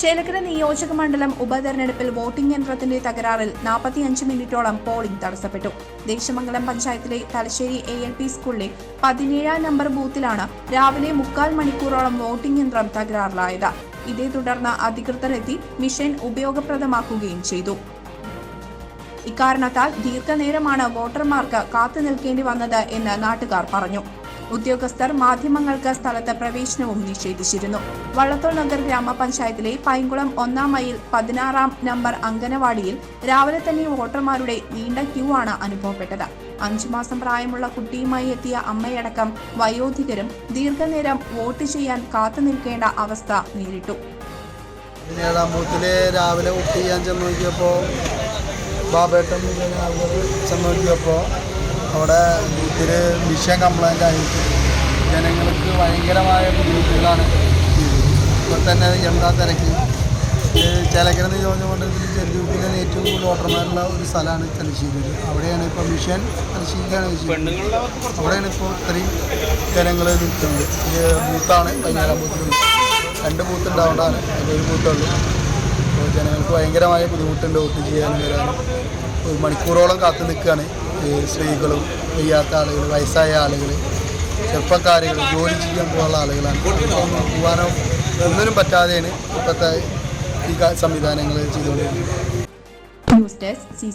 Chelakkara നിയോജക മണ്ഡലം ഉപതെരഞ്ഞെടുപ്പിൽ വോട്ടിംഗ് യന്ത്രത്തിന്റെ തകരാറിൽ നാൽപ്പത്തിയഞ്ച് മിനിറ്റോളം പോളിംഗ് തടസ്സപ്പെട്ടു. ദേശമംഗലം പഞ്ചായത്തിലെ തലശ്ശേരി എ എൽ പി സ്കൂളിലെ പതിനേഴാം നമ്പർ ബൂത്തിലാണ് രാവിലെ മുക്കാൽ മണിക്കൂറോളം വോട്ടിംഗ് യന്ത്രം തകരാറിലായത്. ഇതേ തുടർന്ന് അധികൃതരെത്തി മിഷൻ ഉപയോഗപ്രദമാക്കുകയും ചെയ്തു. ഇക്കാരണത്താൽ ദീർഘനേരമാണ് വോട്ടർമാർക്ക് കാത്തു നിൽക്കേണ്ടി വന്നത് എന്ന് നാട്ടുകാർ പറഞ്ഞു. ഉദ്യോഗസ്ഥർ മാധ്യമങ്ങൾക്ക് സ്ഥലത്ത് പ്രവേശനവും നിഷേധിച്ചിരുന്നു. വള്ളത്തോൾ നഗർ ഗ്രാമപഞ്ചായത്തിലെ പൈങ്കുളം ഒന്നാം മൈൽ പതിനാറാം നമ്പർ അംഗനവാടിയിൽ രാവിലെ തന്നെ വോട്ടർമാരുടെ നീണ്ട ക്യൂ ആണ് അനുഭവപ്പെട്ടത്. അഞ്ചു മാസം പ്രായമുള്ള കുട്ടിയുമായി എത്തിയ അമ്മയടക്കം വയോധികരും ദീർഘനേരം വോട്ട് ചെയ്യാൻ കാത്തു നിൽക്കേണ്ട അവസ്ഥ നേരിട്ടു. പതിനേഴാം ബൂത്തിൽ രാവിലെ വോട്ട് ചെയ്യാൻ ചെന്ന് നോക്കിയപ്പോൾ ബാബേട്ടൻ ചെന്ന് അവിടെ ബൂത്തിൽ വിഷയം കംപ്ലൈന്റ് ആയിട്ട് ജനങ്ങൾക്ക് ഭയങ്കരമായ ബുദ്ധിമുട്ടുകളാണ്. ഇപ്പോൾ തന്നെ എന്താ തിരക്ക്? ചേലക്കര നിയോജകമണ്ഡലത്തിൽ ചെറുപ്പത്തിലെ ഏറ്റവും കൂടുതൽ വോട്ടർമാരുള്ള ഒരു സ്ഥലമാണ് തലശ്ശേരി. അവിടെയാണ് ഇപ്പോൾ മിഷൻ തലശ്ശേരിക്കാണ് അവിടെയാണ് ഇപ്പോൾ ഇത്രയും ജനങ്ങൾ നിൽക്കുന്നത്. ബൂത്താണ് പതിനാലാം ബൂത്തിൽ രണ്ട് ബൂത്ത് ഉണ്ടാവേണ്ടതാണ് അതിന്റെ ഒരു ബൂത്തുള്ളൂ. അപ്പോൾ ജനങ്ങൾക്ക് ഭയങ്കരമായ ബുദ്ധിമുട്ടുണ്ട് വോട്ട് ചെയ്യാനും വരാനും ഒരു മണിക്കൂറോളം കാത്തു നിൽക്കുകയാണ്. സ്ത്രീകളും വയ്യാത്ത ആളുകൾ വയസ്സായ ആളുകൾ ചെറുപ്പക്കാരുകൾ ജോലി ചെയ്യാൻ പോകാനുള്ള ആളുകളാണ്. പോകാനോ ഒന്നിനും പറ്റാതെയാണ് ഇപ്പോഴത്തെ ഈ സംവിധാനങ്ങൾ ചെയ്തുകൊണ്ടിരിക്കുന്നത്. News desk C